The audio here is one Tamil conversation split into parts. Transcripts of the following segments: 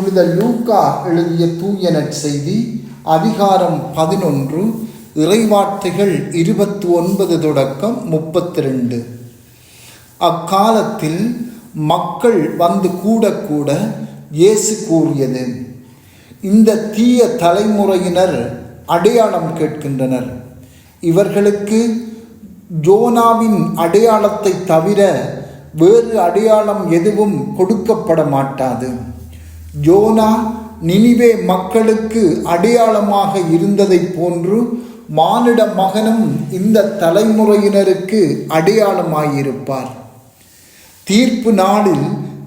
புனித லூக்கா எழுதிய தூய நற்செய்தி அதிகாரம் பதினொன்று இறைவார்த்தைகள் இருபத்தி ஒன்பது தொடக்கம் முப்பத்தி ரெண்டு அக்காலத்தில் மக்கள் வந்து கூட கூட இயேசு கூறியது இந்த தீய தலைமுறையினர் அடையாளம் கேட்கின்றனர். இவர்களுக்கு ஜோனாவின் அடையாளத்தை தவிர வேறு அடையாளம் எதுவும் கொடுக்கப்பட மாட்டாது ஜோனா நினிவே மக்களுக்கு அடையாளமாக இருந்ததைப் போன்று மானிட மகனும் இந்த தலைமுறையினருக்கு அடையாளமாயிருப்பார். தீர்ப்பு நாளில்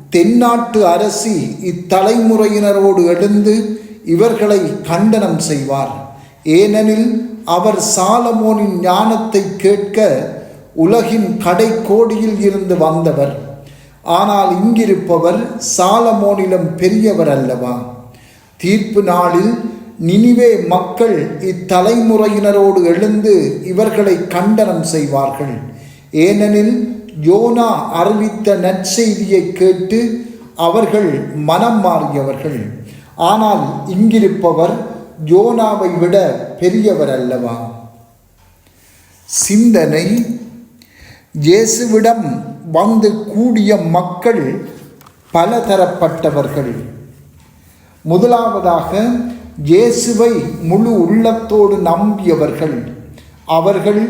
தென்னாட்டு அரசி இத்தலைமுறையினரோடு எழுந்து இவர்களை கண்டனம் செய்வார். ஏனெனில் அவர் சாலமோனின் ஞானத்தை கேட்க உலகின் கடைக்கோடியில் இருந்து வந்தவர். ஆனால் இங்கிருப்பவர் சாலமோனிலும் பெரியவர் அல்லவா தீர்ப்பு நாளில் நினிவே மக்கள் இத்தலைமுறையினரோடு எழுந்து இவர்களை கண்டனம் செய்வார்கள். ஏனெனில் யோனா அறிவித்த நற்செய்தியை கேட்டு அவர்கள் மனம் மாறியவர்கள். ஆனால் இங்கிருப்பவர் யோனாவை விட பெரியவர் அல்லவா சிந்தனை இயேசுவிடம் வந்து கூடிய மக்கள் பலதரப்பட்டவர்கள். முதலாவதாக இயேசுவை முழு உள்ளத்தோடு நம்பியவர்கள். அவர்கள்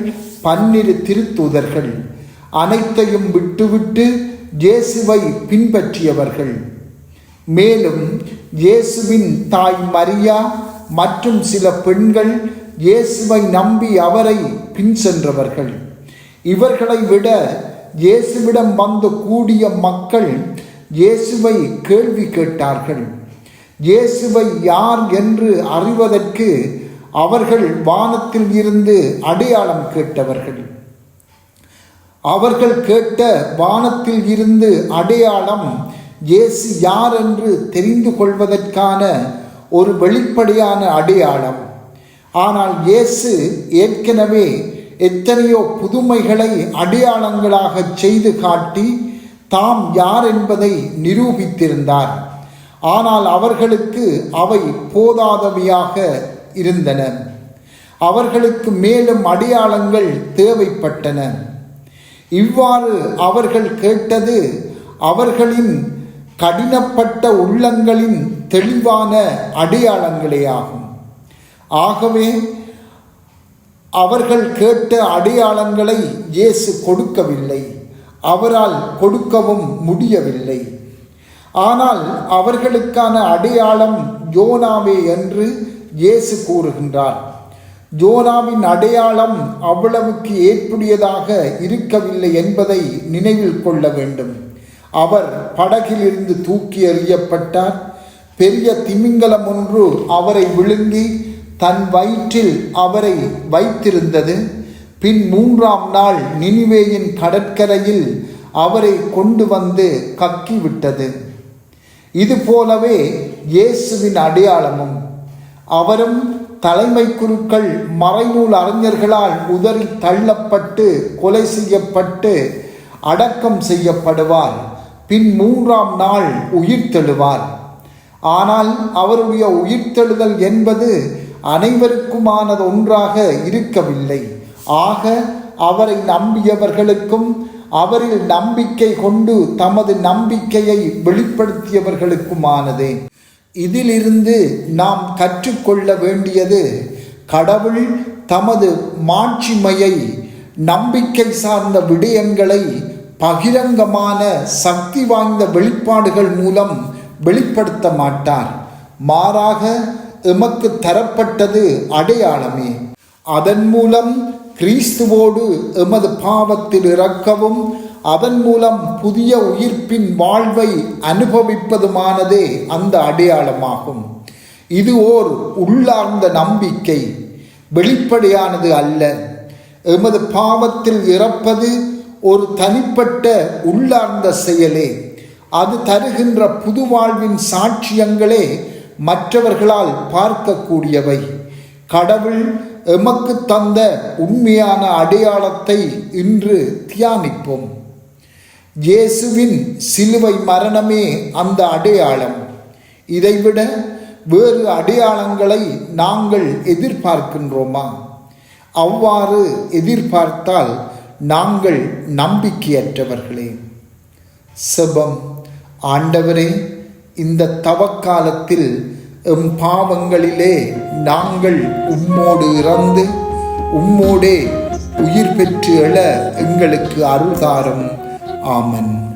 பன்னிரு திருத்துதர்கள். அனைத்தையும் விட்டுவிட்டு இயேசுவை பின்பற்றியவர்கள். மேலும் இயேசுவின் தாய் மரியா மற்றும் சில பெண்கள் இயேசுவை நம்பி அவரை பின் சென்றவர்கள் இவர்களை விட இயேசுவிடம் வந்து கூடிய மக்கள் இயேசுவை கேள்வி கேட்டார்கள். இயேசுவை யார் என்று அறிவதற்கு அவர்கள் வானத்தில் இருந்து அடையாளம் கேட்டவர்கள். அவர்கள் கேட்ட வானத்தில் இருந்து அடையாளம் இயேசு யார் என்று தெரிந்து கொள்வதற்கான ஒரு வெளிப்படையான அடையாளம். ஆனால் இயேசு ஏற்கனவே எத்தனையோ புதுமைகளை அடையாளங்களாக செய்து காட்டி தாம் யார் என்பதை நிரூபித்திருந்தார். ஆனால் அவர்களுக்கு அவை போதாதவையாக இருந்தன. அவர்களுக்கு மேலும் அடையாளங்கள் தேவைப்பட்டன. இவ்வாறு அவர்கள் கேட்டது அவர்களின் கடினப்பட்ட உள்ளங்களின் தெளிவான அடையாளங்களேயாகும். ஆகவே அவர்கள் கேட்ட அடையாளங்களை இயேசு கொடுக்கவில்லை. அவரால் கொடுக்கவும் முடியவில்லை. ஆனால் அவர்களுக்கான அடையாளம் ஜோனாவே என்று இயேசு கூறுகின்றார். ஜோனாவின் அடையாளம் அவ்வளவுக்கு ஏற்புடையதாக இருக்கவில்லை என்பதை நினைவில் கொள்ள வேண்டும். அவர் படகிலிருந்து தூக்கி எறியப்பட்டார். பெரிய திமிங்கலம் ஒன்று அவரை விழுங்கி தன் வயிற்றில் அவரை வைத்திருந்தது. பின் மூன்றாம் நாள் நினிவேயின் கடற்கரையில் அவரை கொண்டு வந்து கக்கிவிட்டது. இது போலவே இயேசுவின் அடையாளமும். அவரும் தலைமை குருக்கள் மறைநூல் அறிஞர்களால் உதறி தள்ளப்பட்டு கொலை செய்யப்பட்டு அடக்கம் செய்யப்படுவார். பின் மூன்றாம் நாள் உயிர்த்தெழுவார். ஆனால் அவருடைய உயிர்த்தெழுதல் என்பது அனைவருக்குமானது ஒன்றாக இருக்கவில்லை. ஆக அவரை நம்பியவர்களுக்கும் அவரில் நம்பிக்கை கொண்டு தமது நம்பிக்கையை வெளிப்படுத்தியவர்களுக்குமானது. இதிலிருந்து நாம் கற்றுக்கொள்ள வேண்டியது கடவுள் தமது மாட்சிமையை நம்பிக்கை சார்ந்த விடயங்களை பகிரங்கமான சக்தி வாய்ந்த வெளிப்பாடுகள் மூலம் வெளிப்படுத்த மாட்டார். மாறாக எமக்கு தரப்பட்டது அடையாளமே. அதன் மூலம் கிறிஸ்துவோடு எமது பாவத்தில் இறக்கவும் அதன் மூலம் புதிய உயிர்ப்பின் வாழ்வை அனுபவிப்பதுமானதே அந்த அடையாளமாகும். இது ஓர் உள்ளார்ந்த நம்பிக்கை வெளிப்படையானது அல்ல. எமது பாவத்தில் இறப்பது ஒரு தனிப்பட்ட உள்ளார்ந்த செயலே. அது தருகின்ற புது வாழ்வின் சாட்சியங்களே மற்றவர்களால் பார்க்கக்கூடியவை. கடவுள் எமக்கு தந்த உண்மையான அடையாளத்தை இன்று தியானிப்போம். இயேசுவின் சிலுவை மரணமே அந்த அடையாளம். இதைவிட வேறு அடையாளங்களை நாங்கள் எதிர்பார்க்கின்றோமா? அவ்வாறு எதிர்பார்த்தால் நாங்கள் நம்பிக்கையற்றவர்களே. செபம். ஆண்டவரே இந்த தவக்காலத்தில் எம் பாவங்களிலே நாங்கள் உம்மோடு இறந்து உம்மோடே உயிர் பெற்று எழ எங்களுக்கு அருள்தாரும். ஆமன்.